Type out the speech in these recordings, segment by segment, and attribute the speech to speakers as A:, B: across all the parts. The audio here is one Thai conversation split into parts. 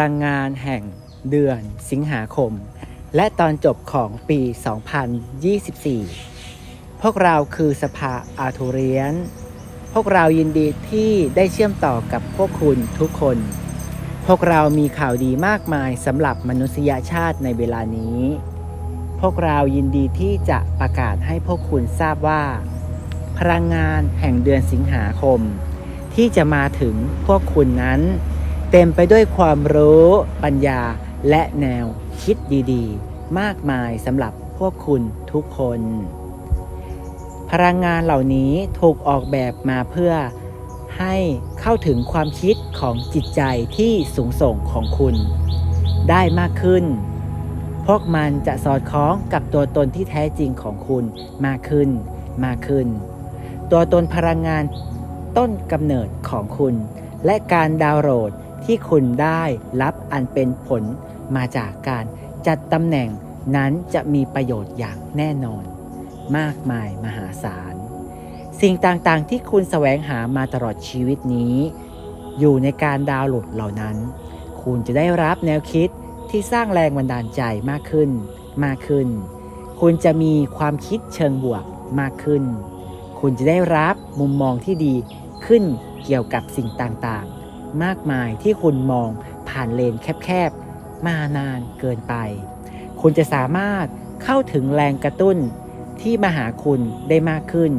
A: ลังงานแห่งเดือนสิงหาคม และตอนจบของปี 2024 พวกเราคือสภาอาทูเรียน พวกเรายินดีที่ได้เชื่อมต่อกับพวกคุณทุกคน พวกเรามีข่าวดีมากมายสำหรับมนุษยชาติในเวลานี้ พวกเรายินดีที่จะประกาศให้พวกคุณทราบว่า พลังงานแห่งเดือนสิงหาคม ที่จะมาถึงพวกคุณนั้น เต็มไปด้วยความรู้ปัญญาและแนวคิดดีๆ มากมายสำหรับพวกคุณทุกคน พลังงานเหล่านี้ถูกออกแบบมาเพื่อให้เข้าถึงความคิดของจิตใจที่สูงส่งของคุณ ได้มากขึ้น พวกมันจะสอดคล้องกับตัวตนที่แท้จริงของคุณมากขึ้นมากขึ้น ตัวตนพลังงานต้นกำเนิดของคุณ และการดาวน์โหลด ที่คุณได้รับอันเป็นผลมาจากการจัดตำแหน่งนั้นจะมีประโยชน์อย่างแน่นอน มากมายมหาศาล สิ่งต่างๆที่คุณแสวงหามาตลอดชีวิตนี้ อยู่ในการดาวน์โหลดเหล่านั้น คุณจะได้รับแนวคิดที่สร้างแรงบันดาลใจมากขึ้น มากขึ้น คุณจะมีความคิดเชิงบวกมากขึ้น คุณจะได้รับมุมมองที่ดีขึ้นเกี่ยวกับสิ่งต่างๆ มากมายที่คุณมองผ่านเลนแคบๆ มานานเกินไป คุณจะสามารถเข้าถึงแรงกระตุ้นที่มาหาคุณได้มากขึ้น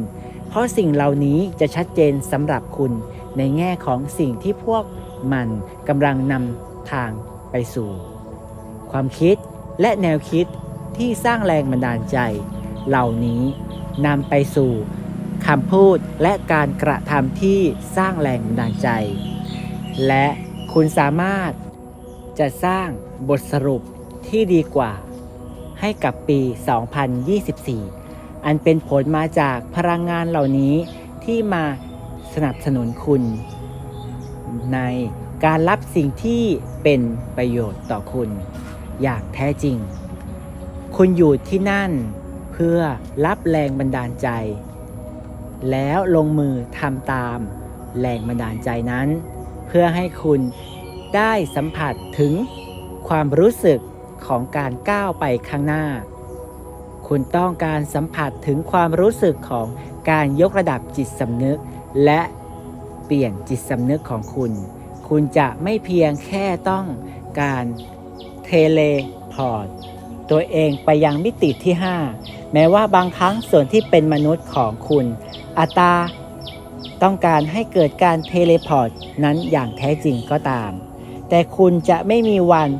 A: เพราะสิ่งเหล่านี้จะชัดเจนสำหรับคุณในแง่ของสิ่งที่พวกมันกำลังนำทางไปสู่ ความคิดและแนวคิดที่สร้างแรงบันดาลใจ เหล่านี้นำไปสู่คำพูดและการกระทำที่สร้างแรงบันดาลใจ และคุณสามารถจะสร้างบทสรุปที่ดีกว่า ให้กับปี 2024 อันเป็นผลมาจากพลังงานเหล่านี้ที่มาสนับสนุนคุณ ในการรับสิ่งที่เป็นประโยชน์ต่อคุณ อย่างแท้จริง คุณอยู่ที่นั่นเพื่อรับแรงบันดาลใจ แล้วลงมือทำตามแรงบันดาลใจนั้น เพื่อให้คุณได้สัมผัสถึงความรู้สึกของการก้าวไปข้างหน้า คุณต้องการสัมผัสถึงความรู้สึกของการยกระดับจิตสำนึก และเปลี่ยนจิตสำนึกของคุณ คุณจะไม่เพียงแค่ต้องการเทเลพอร์ตตัวเองไปยังมิติที่ 5 แม้ว่าบางครั้งส่วนที่เป็นมนุษย์ของคุณ อัตตา ต้องการให้เกิดการเทเลพอร์ตนั้นอย่างแท้จริงก็ตาม แต่คุณจะไม่มีวัน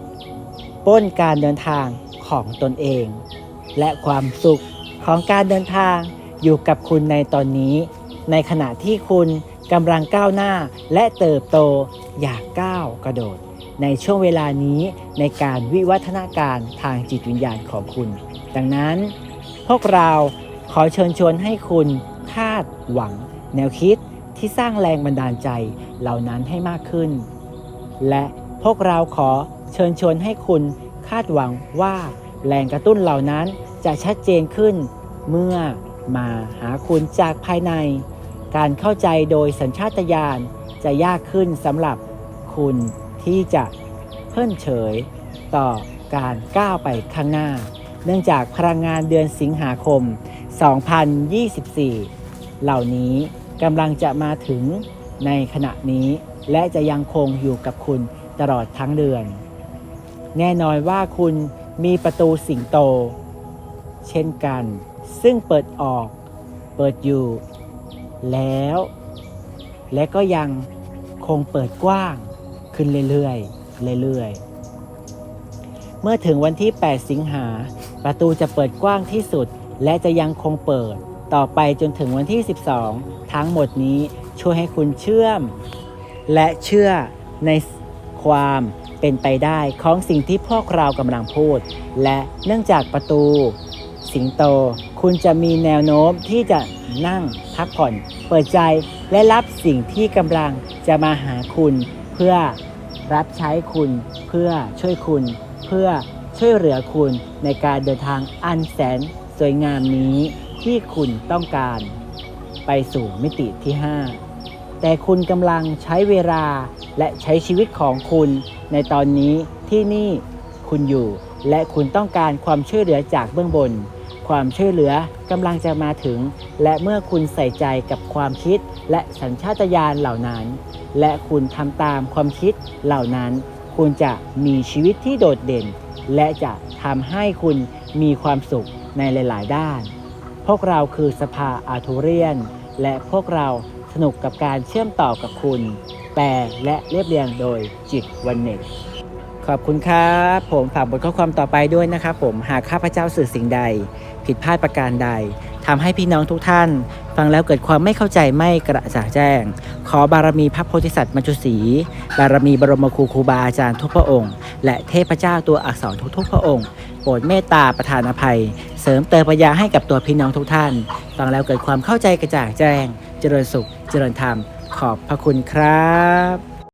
A: ป้นการเดินทางของตนเอง และความสุขของการเดินทางอยู่กับคุณในตอนนี้ ในขณะที่คุณกำลังก้าวหน้าและเติบโตอย่างก้าวกระโดด ในช่วงเวลานี้ในการวิวัฒนาการทางจิตวิญญาณของคุณ ดังนั้น พวกเราขอเชิญชวนให้คุณคาดหวัง แนวคิดที่สร้างแรงบันดาลใจเหล่านั้นให้มากขึ้น และพวกเราขอเชิญชวนให้คุณคาดหวังว่าแรงกระตุ้นเหล่านั้นจะชัดเจนขึ้น เมื่อมาหาคุณจากภายใน การเข้าใจโดยสัญชาตญาณจะยากขึ้นสำหรับคุณที่จะเพิ่นเฉยต่อการก้าวไปข้างหน้า เนื่องจากพลังงานเดือนสิงหาคม 2024 เหล่านี้ กำลังจะมาถึงในขณะนี้ และจะยังคงอยู่กับคุณตลอดทั้งเดือน แน่นอนว่าคุณมีประตูสิงโต เช่นกัน ซึ่งเปิดออก เปิดอยู่ แล้ว และก็ยังคงเปิดกว้างขึ้นเรื่อยๆเรื่อยๆ เมื่อถึงวันที่ 8 สิงหา ประตูจะเปิดกว้างที่สุด และจะยังคงเปิด ต่อไปจนถึงวันที่ 12 ทั้งหมดนี้ช่วยให้คุณเชื่อม และเชื่อในความเป็นไปได้ของสิ่งที่พวกเรากำลังพูด และเนื่องจากประตู สิงโต คุณจะมีแนวโน้มที่จะนั่งพักผ่อน เปิดใจและรับสิ่งที่กำลังจะมาหาคุณ เพื่อรับใช้คุณ เพื่อช่วยคุณ เพื่อช่วยเหลือคุณในการเดินทางอันแสนสวยงามนี้ ที่คุณต้องการ ไปสู่มิติที่ 5 แต่คุณกำลังใช้เวลาและใช้ชีวิตของคุณ ในตอนนี้ที่นี่คุณอยู่ และคุณต้องการความช่วยเหลือจากเบื้องบน ความช่วยเหลือกำลังจะมาถึง และเมื่อคุณใส่ใจกับความคิดและสัญชาตญาณเหล่านั้น และคุณทำตามความคิดเหล่านั้น คุณจะมีชีวิตที่โดดเด่น และจะทำให้คุณมีความสุขในหลาย ๆ ด้าน พวกเราคือสภาอาทูเรียน และพวกเราสนุกกับการเชื่อมต่อกับคุณ แปลและเรียบเรียงโดยจิตวันเน็ตขอบคุณครับ ผมฝากบทข้อความต่อไปด้วยนะครับผมหากข้าพเจ้าสื่อสิ่งใด ผิดพลาดประการใดทำให้พี่น้องทุกท่าน ฟังแล้วเกิดความไม่เข้าใจไม่กระจ่างแจ้ง ขอบารมีพระโพธิสัตว์มัจจุศรีบารมีบรมครูครูบาอาจารย์ทุกพระองค์ และเทพเจ้าตัวอักษรทุกๆพระองค์ โปรดเมตตาประทานอภัย เสริมเติมปัญญาให้กับตัวพี่น้องทุกท่าน ฟังแล้วเกิดความเข้าใจกระจ่างแจ้ง เจริญสุข เจริญธรรม ขอบพระคุณครับ